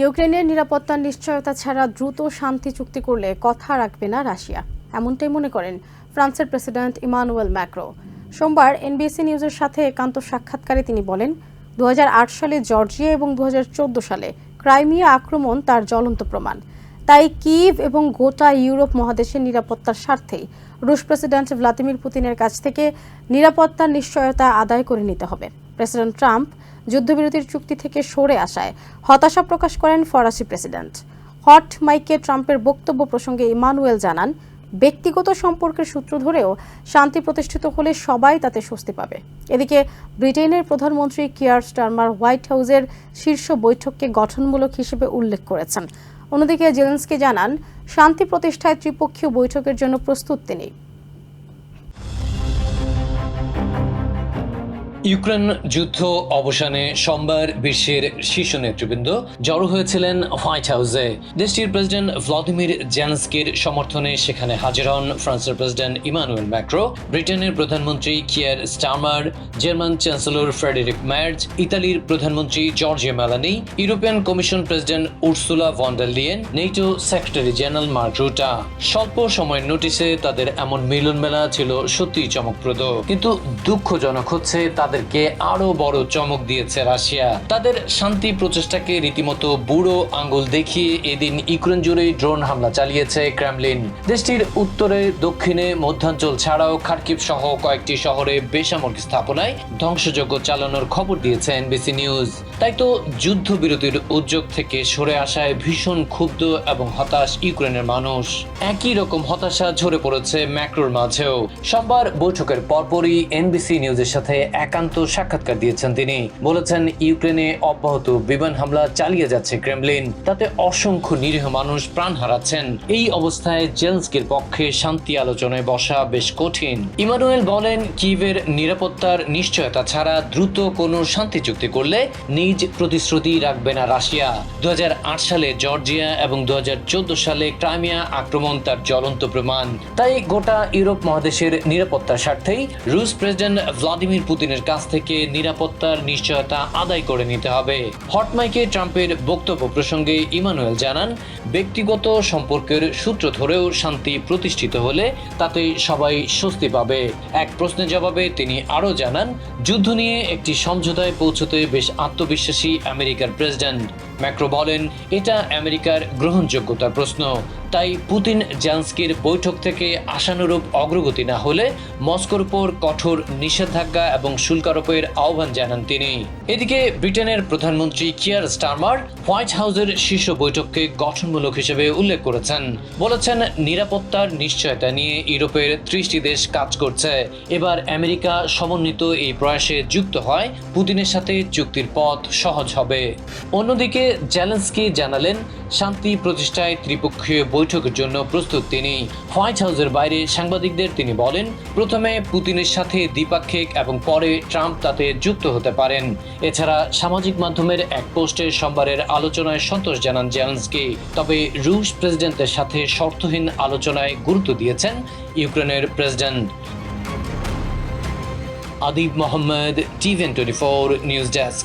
ইউক্রেনের নিরাপত্তার নিশ্চয়তা ছাড়া দ্রুত শান্তি চুক্তি করলে কথা রাখবে না রাশিয়া। এমনটাই মনে করেন ফ্রান্সের প্রেসিডেন্ট ইমানুয়েল ম্যাক্রো। সোমবার এনবিসি নিউজের সাথে একান্ত সাক্ষাৎকারে তিনি বলেন দু সালে জর্জিয়া এবং দু হাজার চোদ্দ সালে ক্রাইমিয়া আক্রমণ তার জ্বলন্ত প্রমাণ। তাই কিভ এবং গোটা ইউরোপ মহাদেশের নিরাপত্তার স্বার্থেই রুশ প্রেসিডেন্ট ভ্লাদিমির পুতিনের কাছ থেকে নিরাপত্তার নিশ্চয়তা আদায় করে নিতে হবে। প্রেসিডেন্ট ট্রাম্প যুদ্ধবিরতির চুক্তি থেকে সরে আসায় হতাশা প্রকাশ করেন ফরাসি প্রেসিডেন্ট। হট মাইকে ট্রাম্পের বক্তব্য প্রসঙ্গে ইমানুয়েল জানান, ব্যক্তিগত সম্পর্কের সূত্র ধরেও শান্তি প্রতিষ্ঠিত হলে সবাই তাতে স্বস্তি পাবে। এদিকে ব্রিটেনের প্রধানমন্ত্রী কিয়ার স্টারমার হোয়াইট হাউসের শীর্ষ বৈঠককে গঠনমূলক হিসেবে উল্লেখ করেছেন। অন্যদিকে জেলেন্সকি জানান, শান্তি প্রতিষ্ঠায় ত্রিপক্ষীয় বৈঠকের জন্য প্রস্তুত তিনি। ইউক্রেন যুদ্ধ অবসানে সোমবার বিশ্বের শীর্ষ নেতৃবৃন্দ জড়ো হয়েছিলেন হোয়াইট হাউসে। দেশটির প্রেসিডেন্ট ভ্লাদিমির জেলেন্সকির সমর্থনে সেখানে হাজির হন ফ্রান্সের প্রেসিডেন্ট ইমানুয়েল ম্যাক্রো, ব্রিটেনের প্রধানমন্ত্রী Keir Starmer, German chancellor Friedrich Merz, ইতালির প্রধানমন্ত্রী Giorgia Meloni, European Commission president Ursula von der Leyen, NATO secretary general Mark Rutte. স্বল্প সময়ের নোটিশে তাদের এমন মিলন মেলা ছিল সত্যিই চমকপ্রদ। কিন্তু দুঃখজনক হচ্ছে তাদেরকে আরও বড় চমক দিয়েছে রাশিয়া। তাদের শান্তি প্রচেষ্টাকে রীতিমতো বুড়ো আঙ্গুল দেখিয়ে এদিন ইউক্রেন জুড়ে ড্রোন হামলা চালিয়েছে ক্রেমলিন। দেশটির উত্তরে, দক্ষিণে, মধ্যাঞ্চল ছাড়াও খার্কিব সহ কয়েকটি শহরে বেসামরিক স্থাপনায় ধ্বংসযজ্ঞ চালানোর খবর দিয়েছে এনবিসি নিউজ। তাই তো যুদ্ধবিরতির উদ্যোগ থেকে সরে আসায় ভীষণ ক্ষুব্ধ এবং হতাশ ইউক্রেনের মানুষ। একই রকম হতাশা ঝরে পড়েছে ম্যাক্রোর মাঝেও। সোমবার বৈঠকের পরপরই এনবিসি নিউজের সাথে একান্ত সাক্ষাৎকার দিয়েছেন তিনি। বলেছেন, ইউক্রেনে অব্যাহত বিমান হামলা চালিয়ে যাচ্ছে ক্রেমলিন। তাতে অসংখ্য নিরীহ মানুষ প্রাণ হারাচ্ছেন। এই অবস্থায় জেলস্কির পক্ষে শান্তি আলোচনায় বসা বেশ কঠিন। ইমানুয়েল বলেন কিভের নিরাপত্তার নিশ্চয়তা ছাড়া দ্রুত কোনো শান্তি চুক্তি করলে নিজ প্রতিশ্রুতি রাখবে না রাশিয়া। দু হাজার আট সালে জর্জিয়া এবং দু হাজার চোদ্দ সালে ক্রাইমিয়া আক্রমণ তার জ্বলন্ত প্রমাণ। তাই গোটা ইউরোপ মহাদেশের নিরাপত্তার স্বার্থেই রুশ প্রেসিডেন্ট ভ্লাদিমির পুতিনের কাছ থেকে নিরাপত্তার নিশ্চয়তা আদায় করে নিতে হবে। হটমাইকে ট্রাম্পের বক্তব্য প্রসঙ্গে ইমানুয়েল জানান, ব্যক্তিগত সম্পর্কের সূত্র ধরেও শান্তি প্রতিষ্ঠিত হলে তাতে সবাই স্বস্তি পাবে। এক প্রশ্নের জবাবে তিনি আরও জানান, যুদ্ধ নিয়ে একটি সমঝোতায় পৌঁছতে বেশ আত্মবিশ্বাসী আমেরিকার প্রেসিডেন্ট ম্যাক্রো বলেন এটা আমেরিকার গ্রহণযোগ্যতার প্রশ্ন। তাই পুতিন জান্সকির বৈঠক থেকে আশানুরূপ অগ্রগতি না হলে মস্কোর উপর কঠোর নিষেধাজ্ঞা এবং শুল্ক আরোপের আহ্বান জানান তিনি। এদিকে ব্রিটেনের প্রধানমন্ত্রী কিয়ার স্টারমার হোয়াইট হাউসের শীর্ষ বৈঠককে গঠনমূলক হিসেবে উল্লেখ করেছেন। বলেছেন, নিরাপত্তার নিশ্চয়তা নিয়ে ইউরোপের ত্রিশটি দেশ কাজ করছে। এবার আমেরিকা সমন্বিত এই প্রয়াসে যুক্ত হয়, পুতিনের সাথে চুক্তির পথ সহজ হবে। অন্যদিকে, জেলেন্সকি জানালেন, শান্তি প্রতিষ্ঠায় ত্রিপক্ষীয় বৈঠকের জন্য প্রস্তুত তিনি। হোয়াইট হাউসের বাইরে সাংবাদিকদের তিনি বলেন, প্রথমে পুতিনের সাথে দ্বিপাক্ষিক এবং পরে ট্রাম্প তাতে যুক্ত হতে পারেন। এছাড়া সামাজিক মাধ্যমের এক পোস্টে সোমবারের আলোচনায় সন্তোষ জানান জেলেন্সকি। তবে রুশ প্রেসিডেন্টের সাথে শর্তহীন আলোচনায় গুরুত্ব দিয়েছেন ইউক্রেনের president. Adib Mohammad টিভেন twenty four news desk.